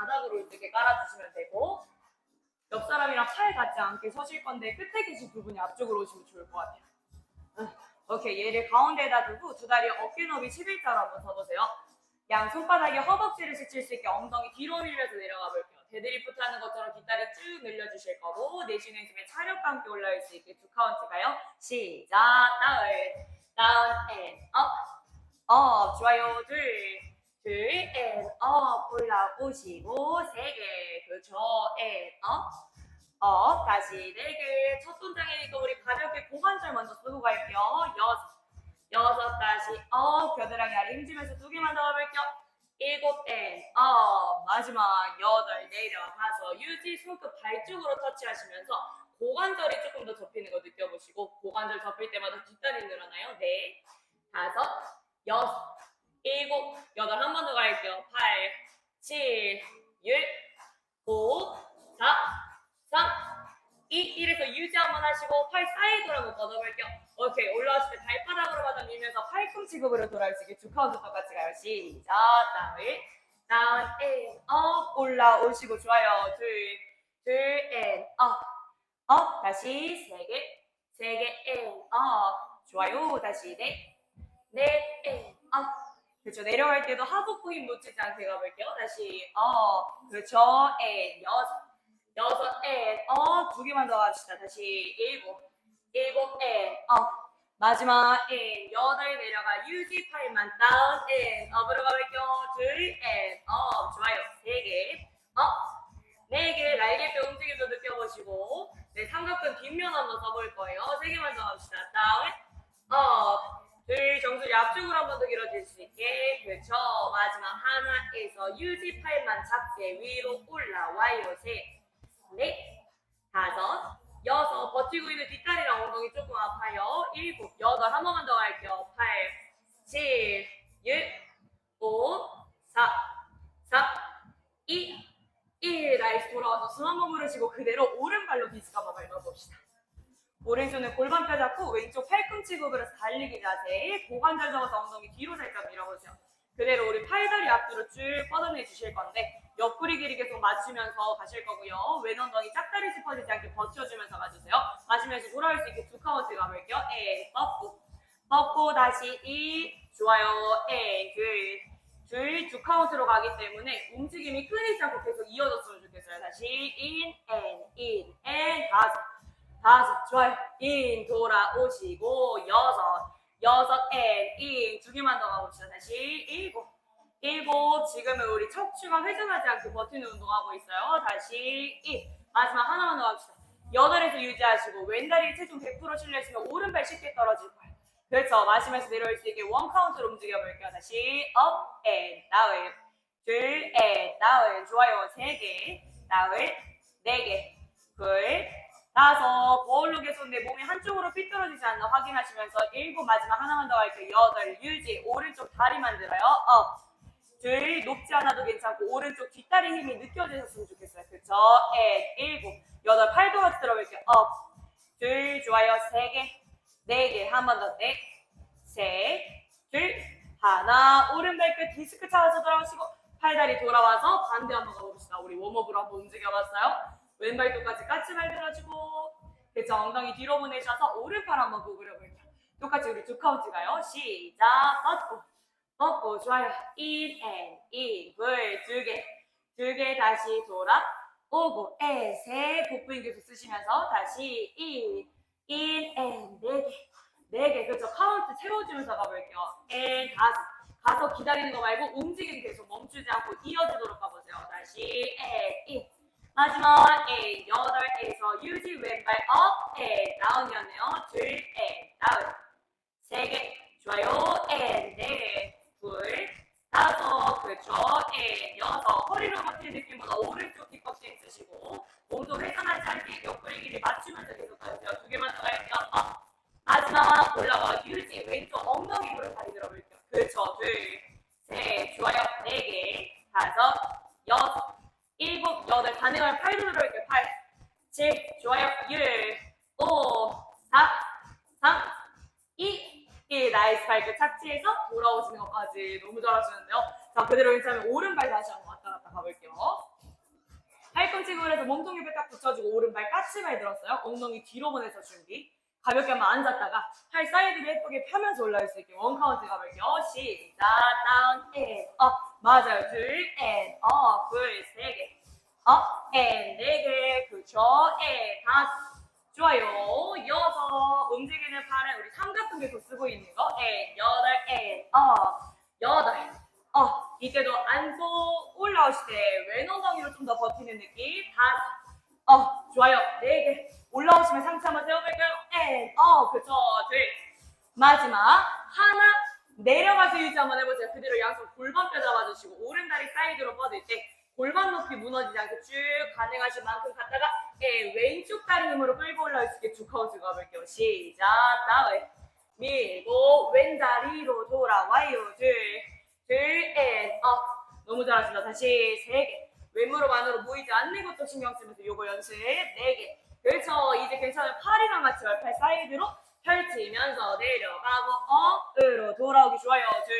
바닥으로 이렇게 깔아주시면 되고 옆 사람이랑 팔 닿지 않게 서실 건데 끝에 계신 두 분이 앞쪽으로 오시면 좋을 것 같아요. 응. 오케이 얘를 가운데에다 두고 두 다리 어깨 너비 11자로 한번 서보세요. 양 손바닥에 허벅지를 스칠 수 있게 엉덩이 뒤로 밀면서 내려가 볼게요. 데드리프트 하는 것처럼 뒷다리 쭉 늘려주실 거고 내쉬는 숨에 차력과 함께 올라올 수 있게 두 카운트 가요. 시작 다운 다운 앤 업. 업 좋아요 둘 둘, 앤, 업, 올라오시고, 세 개, 그렇죠, 업, 다시 네 개, 첫 동작이니까 우리 가볍게 고관절 먼저 쓰고 갈게요, 여섯, 여섯, 다시 업, 겨드랑이 아래 힘주면서 두 개만 더 가볼게요, 일곱, 앤, 업, 마지막 여덟, 내려가서 유지, 손끝 발 쪽으로 터치하시면서 고관절이 조금 더 접히는 거 느껴보시고, 고관절 접힐 때마다 뒷다리 늘어나요, 네, 다섯, 여섯, 일곱, 여덟, 한 번 더 갈게요. 팔, 칠, 육, 오, 사, 삼, 이, 1에서 유지 한번 하시고 팔 사이드로 한번 걷어볼게요. 오케이, 올라왔을 때 발바닥으로 받아 밀면서 팔꿈치 급으로 돌아올 수 있게 두 카운트 똑같이 가요. 시작, 다운, 다운, 앤, 업, 올라오시고 좋아요. 둘, 둘, 앤, 업, 업, 다시 세 개, 세 개, 앤, 업, 좋아요. 다시 넷, 넷, 앤, 업, 그렇죠. 내려갈 때도 하복부 힘 놓치지 않게 가볼게요. 다시 어 그렇죠. 앤 여섯 여섯 앤어 두 개만 더 합시다. 다시 일곱 일곱 앤어 마지막 앤 여덟 내려가 유지 팔만 다운 앤 업으로 가볼게요. 둘앤업 좋아요. 세개업네개 날개뼈 움직임도 느껴보시고 네 삼각근 뒷면 한번 써볼 거예요. 세 개만 더 합시다. 다운 업 둘 정수리 앞쪽으로 한 번 더 길어질 수 있게 그렇죠 마지막 하나에서 유지 팔만 작게 위로 올라와요 셋넷 다섯 여섯 버티고 있는 뒷다리랑 엉덩이 조금 아파요 일곱 여덟 한 번만 더 갈게요 팔칠육오사삼이1 나이스 돌아와서 번 부르시고 그대로 오른발로 디스커버 밟아봅시다. 오른손은 골반 펴 잡고 왼쪽 팔꿈치 굽으로서 달리기 자세 고관절 잡아서 엉덩이 뒤로 살짝 밀어보세요 그대로 우리 팔다리 앞으로 쭉 뻗어내 주실 건데 옆구리 길이 계속 맞추면서 가실 거고요. 왼 엉덩이 짝다리 짚어지지 않게 버텨주면서 가주세요. 마시면서 돌아올 수 있게 두 카운트 가볼게요. 에 뻗고. 뻗고 다시 이 좋아요. 엔 둘둘두 카운트로 가기 때문에 움직임이 끊이지 않고 계속 이어졌으면 좋겠어요. 다시 인앤인앤 다섯. 다섯. 좋아요. 인 돌아오시고 여섯. 여섯 앤인두 개만 더 가봅시다. 다시 일곱. 일곱. 지금은 우리 척추가 회전하지 않고 버티는 운동하고 있어요. 다시 일. 마지막 하나만 더 합시다. 여덟에서 유지하시고 왼다리 체중 100% 실려있으면 오른발 쉽게 떨어질 거예요 그렇죠 마시면서 내려올 수 있게 원 카운트로 움직여 볼게요. 다시 업앤 다운 둘앤 다운 좋아요. 세개. 다운 네개 둘. 다섯. 거울로 계속 내 몸이 한쪽으로 삐뚤어지지 않나 확인하시면서 일곱 마지막 하나만 더 할게요. 여덟. 유지. 오른쪽 다리 만 들어요. 업둘. 높지 않아도 괜찮고 오른쪽 뒷다리 힘이 느껴지셨으면 좋겠어요. 그쵸? 앤 일곱. 여덟. 팔도 같이 들어볼게요. 업둘. 좋아요. 세 개 네 개 한 번 더. 넷 셋 둘 하나 오른발 끝 디스크 차와서 돌아오시고 팔다리 돌아와서 반대 한번 가봅시다. 우리 웜업으로 한번 움직여봤어요. 왼발 똑같이 까치발 들어주고. 그쵸 엉덩이 뒤로 보내셔서 오른팔 한번 구부려 볼게요. 똑같이 우리 두 카운트 가요. 시작. 뻗고 뻗고 좋아요. 인앤인불두개 두 개 다시 돌아 오고 에세 복부 인 계속 쓰시면서 다시 인 인앤네개 네 개. 그렇죠. 카운트 채워주면서 가볼게요. 앤 다섯 가서 기다리는 거 말고 움직임 계속 멈추지 않고 이어주도록 가보세요. 다시. 앤인 마지막 A 여덟 에서 유지 왼발 업, 에 다운이었네요. 둘, 에 다운. 세 개, 좋아요. 에 네, 둘, 다섯, 그렇죠. 에 여섯. 허리로 버티는 느낌보다 오른쪽 뒷벅싱 쓰시고 몸도 회전하지 않게 옆구리 길이 맞추면서 계속 가주세요. 두 개만 더 갈게요. 업. 마지막 올라와 유지 왼쪽 엉덩이 무릎 다리 들어 볼게요. 그렇죠. 둘, 셋, 좋아요. 네 개, 다섯, 여섯. 일곱, 여덟, 가능하면 팔도 들어올게요. 팔, 칠, 좋아요. 일, 오, 사, 삼, 이, 일. 나이스 발끝 착지해서 돌아오시는 것까지 너무 잘하시는데요. 자, 그대로 괜찮으면 오른발 다시 한번 왔다 갔다 가볼게요. 앉아서 몸통에 딱 붙여주고 오른발 까치발 들었어요. 엉덩이 뒤로. 한번 앉았다가 팔 사이드로 예쁘게 펴면서 올라올 수 있게 원 카운트 가볼게요. 시작. 다운 앤 업. 맞아요. 둘 앤 업. 둘, 세 개. 업, 앤, 네 개. 그쵸. 앤, 다섯. 좋아요. 여섯. 움직이는 팔은 우리 삼각근계도 쓰고 있는 거. 앤, 여덟, 앤, 업. 여덟. 어, 이때도 안고 올라오실 때 왼 엉덩이로 좀 더 버티는 느낌. 다섯. 어, 좋아요. 네 개. 올라오시면 상체 한번 세워볼까요? 앤, 어, 그쵸. 둘. 마지막. 하나. 내려가서 유지 한번 해보세요. 그대로 양손 골반뼈 잡아주시고, 오른다리 사이드로 뻗을 때, 골반 높이 무너지지 않게 쭉 가능하신 만큼 갔다가, 예, 왼쪽 다리 힘으로 끌고 올라올 수 있게 쭉 카운트 가볼게요. 시작. 다운. 밀고, 왼다리로 돌아와요. 둘. 둘, 앤, 업. 너무 잘하신다. 다시 세 개. 왼무릎 안으로 모이지 않는 것도 신경 쓰면서 요거 연습 네 개. 그렇죠. 이제 괜찮아요. 팔이랑 같이 팔 사이드로 펼치면서 내려가고 업으로 돌아오기 좋아요. 둘,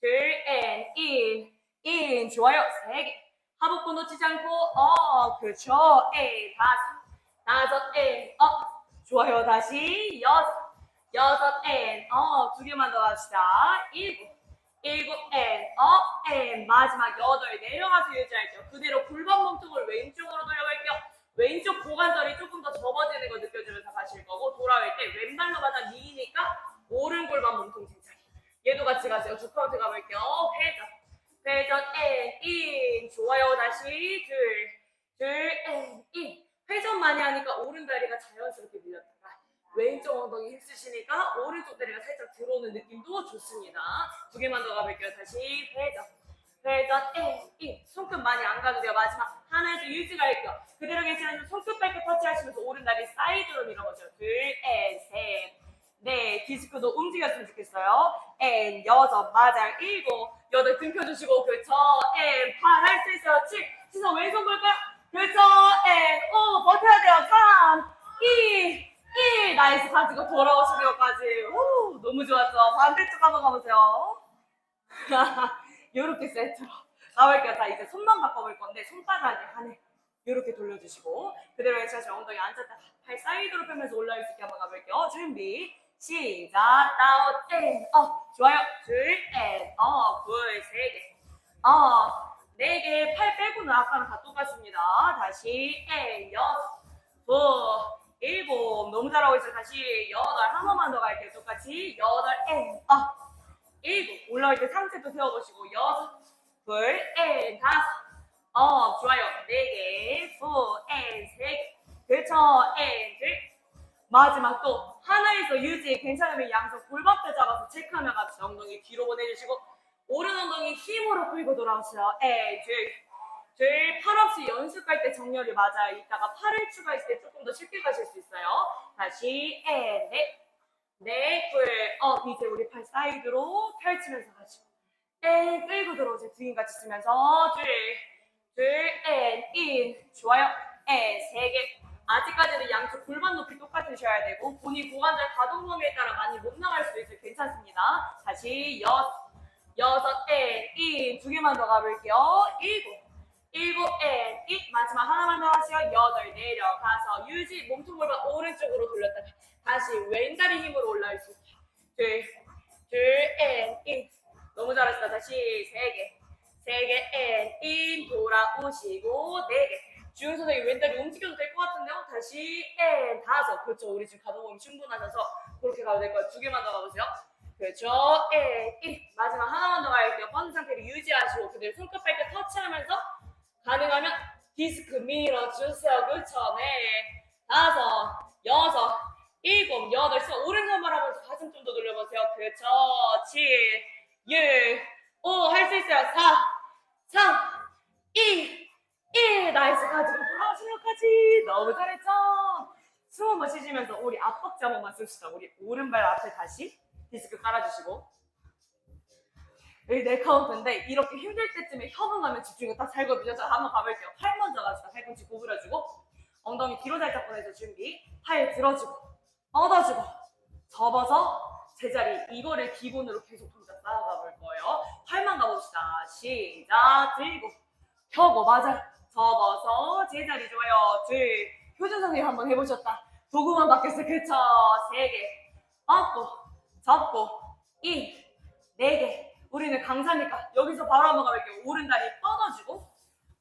둘, 앤, 인, 인. 좋아요. 세 개. 하복부 놓치지 않고 업. 그렇죠. 앤, 다섯, 다섯, 앤, 업. 좋아요. 다시 여섯, 여섯, 앤, 업. 두 개만 더 합시다. 일곱. 일곱 앤, 업, 앤, 마지막 여덟 내려가서 유지할게요. 그대로 골반 몸통을 왼쪽으로 돌려볼게요. 왼쪽 고관절이 조금 더 접어지는 거 느껴지면서 가실 거고 돌아올 때 왼발로 받아 미니까 오른 골반 몸통 칭찬. 얘도 같이 가세요. 두 카운트 가볼게요. 회전, 회전, 앤, 인. 좋아요. 다시 둘, 둘, 앤, 인. 회전 많이 하니까 오른 다리가 자연스럽게 밀렸다가 왼쪽 엉덩이 힘쓰시니까 오른쪽 다리가 살짝 들어오는 느낌도 좋습니다. 두 개만 더 가볼게요. 다시 회전. 회전, 에, 이. 손끝 많이 안 가도 돼요. 마지막 하나에서 유지가 할게요. 그대로 계시는 손끝 발끝 터치하시면서 오른다리 사이드로 밀어보죠. 둘, 에, 셋, 넷. 디스크도 움직였으면 좋겠어요. 엔, 여섯, 맞아요. 일곱, 여덟 등 펴주시고, 그쵸. 엔, 팔할수 있어요. 칠, 시선 왼손 볼까요? 그쵸. 엔, 오, 버텨야 돼요. 삼, 이, 1 나이스 가지고 돌아오시는 것까지 오, 너무 좋았죠 반대쪽 한번 가보세요 요렇게 세트로 가볼게요 자 이제 손만 바꿔볼 건데 손바닥에 한해. 요렇게 돌려주시고. 그대로 해주셔서 엉덩이 앉았다가 팔 사이드로 펴면서 올라올 수 있게 한번 가볼게요. 준비 시작. 다운 앤업. 좋아요. 둘앤업둘세개 어 네 개 팔 빼고는 아까랑 다 똑같습니다. 다시 앤 여섯 두 일곱. 너무 잘하고 있어요. 다시 여덟. 한 번만 더 갈게요. 똑같이 여덟 앤업. 일곱. 올라올 때 상체 도 세워보시고 여섯 둘앤 다섯 업 좋아요 네개 두앤세 개 그렇죠 앤 둘 마지막 또 하나에서 유지 괜찮으면 양손 골반뼈 잡아서 체크하며 같이 엉덩이 뒤로 보내주시고 오른 엉덩이 힘으로 끌고 돌아오세요 앤 둘 둘, 팔 없이 연습할 때 정렬이 맞아요. 이따가 팔을 추가했을 때 조금 더 쉽게 가실 수 있어요. 다시, 앤, 넷, 넷, 둘, 업. 이제 우리 팔 사이드로 펼치면서 가시고. 앤, 끌고 들어오세요. 등인같이 쓰면서. 둘, 둘, 앤, 인. 좋아요. 앤, 세 개. 아직까지는 양쪽 골반 높이 똑같으셔야 되고, 본인 고관절 가동 범위에 따라 많이 못 나갈 수도 있어요. 괜찮습니다. 다시, 여섯, 여섯, 앤, 인. 두 개만 더 가볼게요. 일곱. 일곱, 앤, 이 마지막 하나만 더 하시고 여덟 내려가서 유지 몸통 골반 오른쪽으로 돌렸다가 다시 왼다리 힘으로 올라올 수 있게 둘, 둘, 앤, 인 너무 잘했어 다시 세 개, 세 개, 앤, 인 돌아오시고 네 개. 주윤 선생님 왼다리 움직여도 될 것 같은데요? 다시 앤 다섯 그렇죠 우리 지금 가동범위 충분하셔서 그렇게 가도 될 거예요 두 개만 더 가보세요 그렇죠 앤, 인 마지막 하나만 더 갈게요 뻗은 상태로 유지하시고 그대로 손끝 발끝 터치하면서 가능하면 디스크 밀어주세요. 그렇죠. 네. 다섯, 여섯, 일곱, 여덟, 시 오른손 바라보면서 가슴 좀 더 돌려보세요. 그렇죠. 칠, 육, 오, 할수 있어요. 사, 삼, 이, 일. 나이스 가지고 돌아오시는 것까지. 너무 잘했죠? 숨 한 번 쉬시면서 우리 앞박자 한번만 씁시다. 우리 오른발 앞에 다시 디스크 깔아주시고. 여기 네 카운트인데 이렇게 힘들 때쯤에 협응하면 집중이 딱 살거든요. 자, 한번 가볼게요. 팔 먼저 갑시다. 팔꿈치 구부려주고 엉덩이 뒤로 살짝 보내서 준비. 팔 들어주고 뻗어주고 접어서 제자리 이거를 기본으로 계속 동작 쌓아가 볼 거예요. 팔만 가봅시다. 시작 들고 펴고 맞아요. 접어서 제자리 좋아요. 둘. 효준 선생님 한번 해보셨다. 도구만 바뀌었어. 그쵸? 세 개. 뻗고, 접고, 이, 네 개. 우리는 강사니까 여기서 바로 한번 가볼게요. 오른 다리 뻗어주고,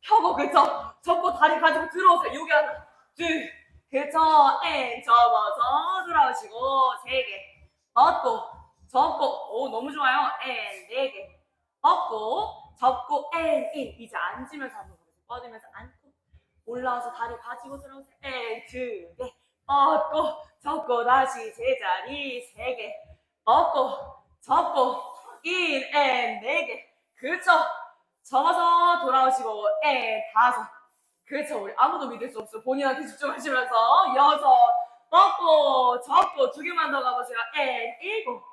펴고, 그쵸? 접고 다리 가지고 들어오세요. 여기 하나, 둘. 그쵸? 앤 접어서 돌아오시고, 세 개. 뻗고, 접고, 오, 너무 좋아요. 앤, 네 개. 뻗고, 접고, 앤, 인. 이제 앉으면서 한번 가보세요. 뻗으면서 앉고, 올라와서 다리 가지고 들어오세요. 앤, 두 개. 뻗고, 접고, 다시 제자리, 세 개. 뻗고, 접고, 인, 앤, 네 개. 그쵸? 접어서 돌아오시고, 앤, 다섯. 그쵸? 우리 아무도 믿을 수 없어. 본인한테 집중하시면서, 여섯. 뻗고, 접고, 두 개만 더 가보세요. 앤, 일곱.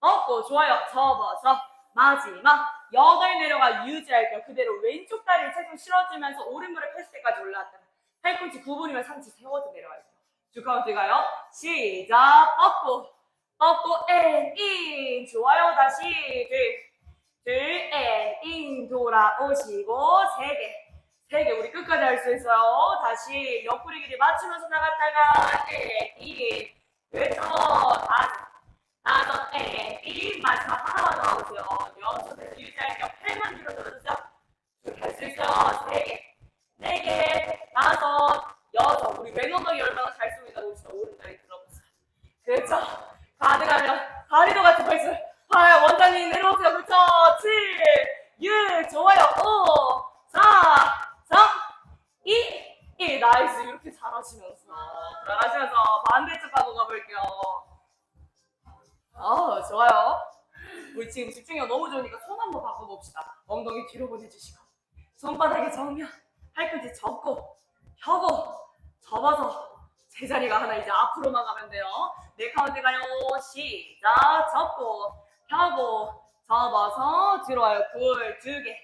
뻗고, 좋아요. 접어서. 마지막. 여덟 내려가 유지할게요. 그대로 왼쪽 다리를 체중 실어주면서 오른무릎 펼칠 때까지 올라왔다가 팔꿈치 구부리면 상체 세워서 내려갈게요. 두 카운트 가요. 시작. 뻗고, 뻗고, 앤, 인. 좋아요. 다시. 둘, 둘, 앤, 인. 돌아오시고, 세 개. 세 개. 우리 끝까지 할 수 있어요. 다시 옆구리 길이 맞추면서 나갔다가, 앤, 인. 그렇죠. 다섯. 다섯, 앤, 인. 마지막 하나만 더 하고요. 여섯, 유지할게요. 팔만 뒤로 들어주세요. 할수 있어요. 세 개. 네 개, 다섯, 여섯. 우리 왼엉덩이 얼마나 잘 씁니다. 우리 진짜 오른다리 들어보세요. 그렇죠. 가능하면 다리도 같이 벌써. 아, 원장님 내려오세요. 그렇죠. 7, 6, 좋아요. 5, 4, 3, 2, 1. 나이스. 이렇게 잘하시면서. 잘하시면서 반대쪽 하고 가볼게요. 어, 좋아요. 우리 지금 집중력 너무 좋으니까 손 한번 바꿔봅시다. 엉덩이 뒤로 보내주시고. 손바닥에 정면. 팔꿈치 접고 펴고 접어서 제자리가 하나 이제 앞으로만 가면 돼요. 네 카운트 가요. 시작. 접고 펴고 접어서 들어와요. 굴 두 개.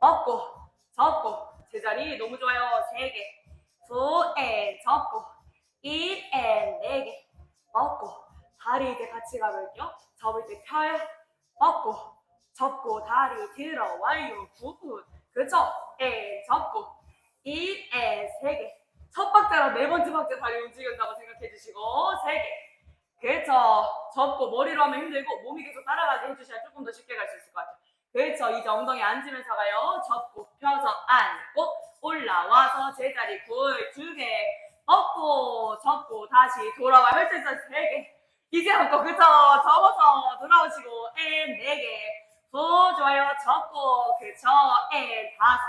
뻗고 접고 제자리 너무 좋아요. 세 개. 두앤 접고 인앤네 개. 뻗고 다리 이제 같이 가볼게요. 접을 때 펴요. 뻗고 접고 다리 들어와요. 굿. 그렇죠? 앤 접고 인, 앤, 세 개. 첫 박자랑 네 번째 박자 다리 움직인다고 생각해 주시고, 세 개. 그렇죠. 접고 머리로 하면 힘들고, 몸이 계속 따라가게 해주셔야 조금 더 쉽게 갈 수 있을 것 같아요. 그렇죠. 이제 엉덩이 앉으면서 가요. 접고, 펴서 앉고, 올라와서 제자리 굴두 개. 엎고, 접고, 다시 돌아와. 할수 있어. 세 개. 이제 한거 그쵸? 접어서 돌아오시고, 앤, 네 개. 도 좋아요. 접고, 그쵸? 앤, 다섯.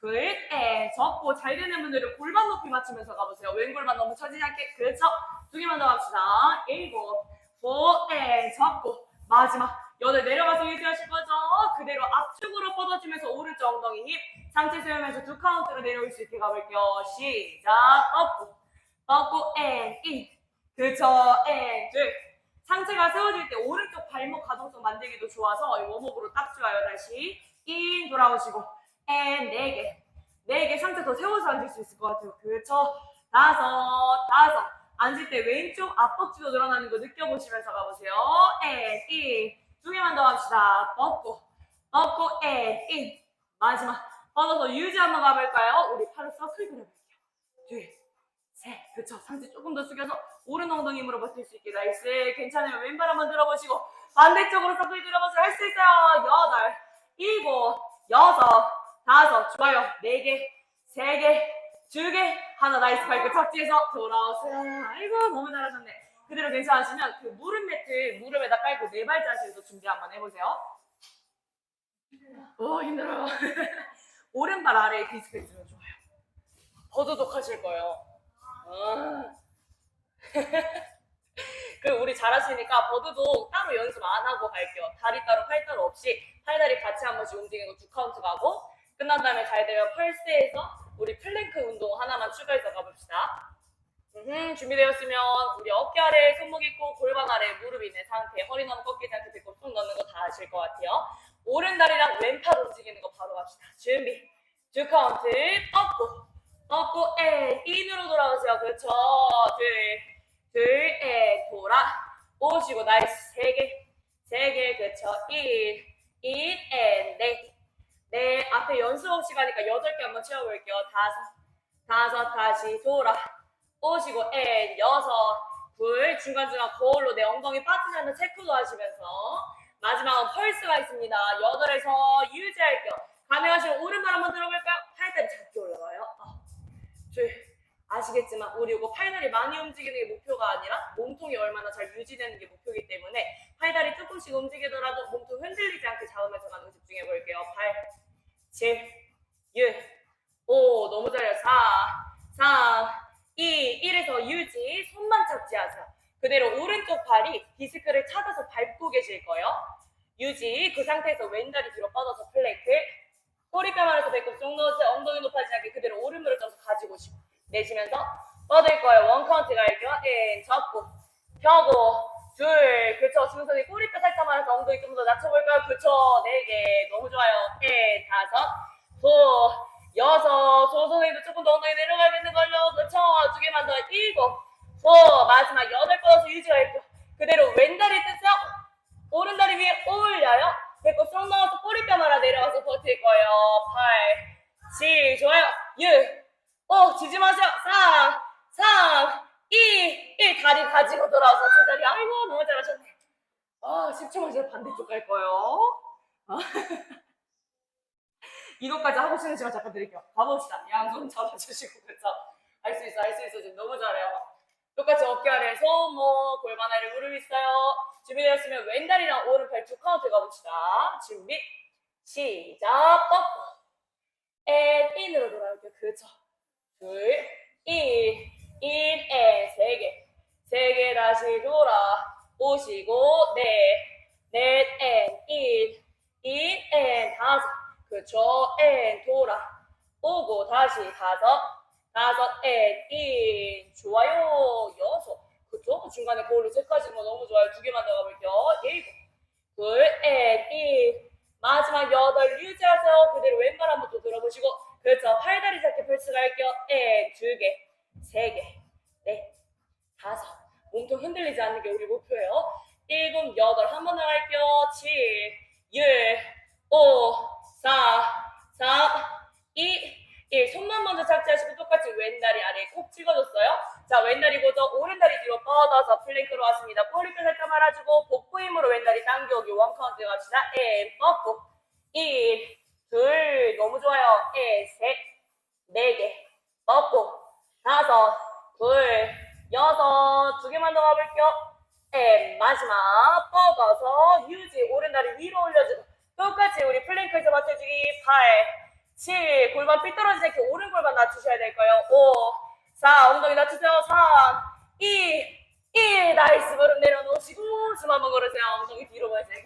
굿, 앤, 접고 잘 되는 분들은 골반 높이 맞추면서 가보세요. 왼골반 너무 처지지 않게. 그렇죠. 두 개만 더 갑시다. 일곱, 오, 앤, 접고 마지막 여덟 내려가서 유지하실 거죠. 그대로 앞쪽으로 뻗어주면서 오른쪽 엉덩이 힘 상체 세우면서 두 카운트로 내려올 수 있게 가볼게요. 시작. 뻗고, 뻗고, 앤, 인. 그렇죠. 앤, 둘. 상체가 세워질 때 오른쪽 발목 가동성 만들기도 좋아서 이 워머으로 딱 좋아요. 다시 인 돌아오시고 앤, 네 개. 네 개 상체 더 세워서 앉을 수 있을 것 같아요. 그렇죠? 다섯, 다섯. 앉을 때 왼쪽 앞벅지도 늘어나는 거 느껴보시면서 가보세요. 앤, 인. 두 개만 더 합시다. 뻗고, 뻗고, 앤, 인. 마지막. 뻗어서 유지 한번 가볼까요? 우리 팔을 서클 그려볼게요. 둘, 셋. 그쵸. 상체 조금 더 숙여서 오른 엉덩이 힘으로 버틸 수 있게. 나이스. 괜찮아요. 왼발 한번 들어보시고. 반대쪽으로 서클 들어보세요. 할 수 있어요. 여덟, 일곱, 여섯, 다섯, 좋아요. 네 개, 세 개, 두 개, 하나 나이스 발끝 착지해서 돌아오세요. 아이고 너무 잘하셨네. 그대로 괜찮으시면 그 무릎 매트 무릎에다 깔고 네 발자세에서 준비 한번 해보세요. 오 힘들어요. 오른발 아래에 디스크 있으면 좋아요. 더더덕 하실 거예요. 아. 그 우리 잘하시니까 버드도 따로 연습 안 하고 갈게요. 다리 따로 팔 따로 없이 팔다리 같이 한 번씩 움직이는 거두 카운트 가고 끝난 다음에 잘 되면 펄스에서 우리 플랭크 운동 하나만 추가해서 가봅시다. 음, 준비되었으면 우리 어깨 아래 손목 있고 골반 아래 무릎 있는 상태 허리 너무 꺾이지 않게 배꼽 툭 넣는 거 다 아실 것 같아요. 오른 다리랑 왼팔 움직이는 거 바로 갑시다. 준비. 두 카운트. 뻗고. 뻗고. 에. 인으로 돌아오세요. 그렇죠. 둘, 둘, 에. 돌아. 오시고 나이스. 세 개, 세 개, 그렇죠. 일, 인, 앤, 넷, 네, 앞에 연습 없이 가니까 여덟 개 한번 채워볼게요. 다섯, 다섯. 다시 돌아 오시고 앤 여섯, 둘 중간중간 거울로 내 엉덩이 빠지지 않는 체크도 하시면서 마지막은 펄스가 있습니다. 여덟에서 유지할게요. 가능하시면 오른발 한번 들어볼까요? 팔다리 작게 올라가요. 아, 둘, 아시겠지만 우리 이거 팔다리 많이 움직이는 게 목표가 아니라 몸통이 얼마나 잘 유지되는 게 목표이기 때문에 팔다리 조금씩 움직이더라도 몸통 흔들리지 않게 잡으면서 가는 거 집중해 볼게요. 8, 7, 6, 5, 너무 잘해요. 4, 3, 2, 1에서 유지, 손만 잡지 하세요. 그대로 오른쪽 발이 디스크를 찾아서 밟고 계실 거예요. 유지, 그 상태에서 왼다리 뒤로 뻗어서 플랭크, 꼬리뼈 안에서 배꼽 쭉 넣으세요. 엉덩이 높아지지 않게 그대로 오른무릎 좀 가지고 싶어. 내쉬면서 뻗을 거예요. 원 카운트 갈게요. 인, 접고, 펴고, 둘, 그쵸. 중선이 꼬리뼈 살짝만 해서 엉덩이 좀 더 낮춰볼까요? 그쵸. 네 개. 너무 좋아요. 인, 다섯, 두, 여섯, 조선이도 조금 더 엉덩이 내려가겠는걸요. 그쵸. 두 개만 더. 일곱, 두, 마지막 여덟 뻗어서 유지할게요. 그대로 왼다리 뜨세요. 오른다리 위에 올려요. 배꼽 쏙 넣어서 꼬리뼈 말아 내려와서 버틸 거예요. 8, 7, 좋아요. 6, 5, 지지 마세요. 4, 3, 2, 1. 다리 가지고 돌아와서 제자리. 아이고, 너무 잘하셨네. 아, 10초만 이제 반대쪽 갈 거예요. 아. 이것까지 하고 쉬는 시간 잠깐 드릴게요. 가봅시다. 양손 잡아주시고, 그쵸? 할수 있어, 할 수 있어. 지금 너무 잘해요. 똑같이 어깨 아래 손목, 골반 아래 무릎 있어요. 준비되었으면 왼다리랑 오른팔 두 카운트 가봅시다. 준비, 시작, 뻗고. 앤, 인으로 돌아올게요. 그쵸. 둘, 인, 인, 앤, 세 개. 세 개 다시 돌아. 오시고, 넷, 넷, 앤, 인, 인, 앤, 다섯. 그쵸. 앤, 돌아. 오고, 다시 다섯. 다섯, 앤, 인. 좋아요. 여섯. 그쵸? 중간에 거울로 체크하시는 거 너무 좋아요. 두 개만 더 가볼게요. 일곱. 둘, 앤, 인. 마지막 여덟 유지하세요. 그대로 왼발 한번 또 들어보시고. 그렇죠. 팔다리 잡게 펼쳐 갈게요. 앤, 두 개. 세 개. 넷. 다섯. 몸통 흔들리지 않는 게 우리 목표예요. 일곱, 여덟. 한 번더 갈게요. 칠, 육, 오, 사, 삼, 이, 1. 손만 먼저 착지하시고 똑같이 왼다리 아래에 꼭 찍어줬어요. 자, 왼다리 고정, 오른다리 뒤로 뻗어서 플랭크로 왔습니다. 꼬리뼈 살짝 말아주고 복부 힘으로 왼다리 당겨오기 원 카운트 갑시다. 1, 뻗고 1, 둘, 너무 좋아요. 1, 셋, 네 개, 뻗고 다섯, 둘, 여섯, 두 개만 더 가볼게요. 앤 마지막 뻗어서 유지 오른다리 위로 올려주고 똑같이 우리 플랭크에서 맞춰주기 8 7 골반 삐뚤어지지 않게 오른 골반 낮추셔야 될 거예요. 5 4 엉덩이 낮추세요. 3 2 1 나이스 무릎 내려놓으시고 숨 한번 걸으세요. 엉덩이 뒤로 가세요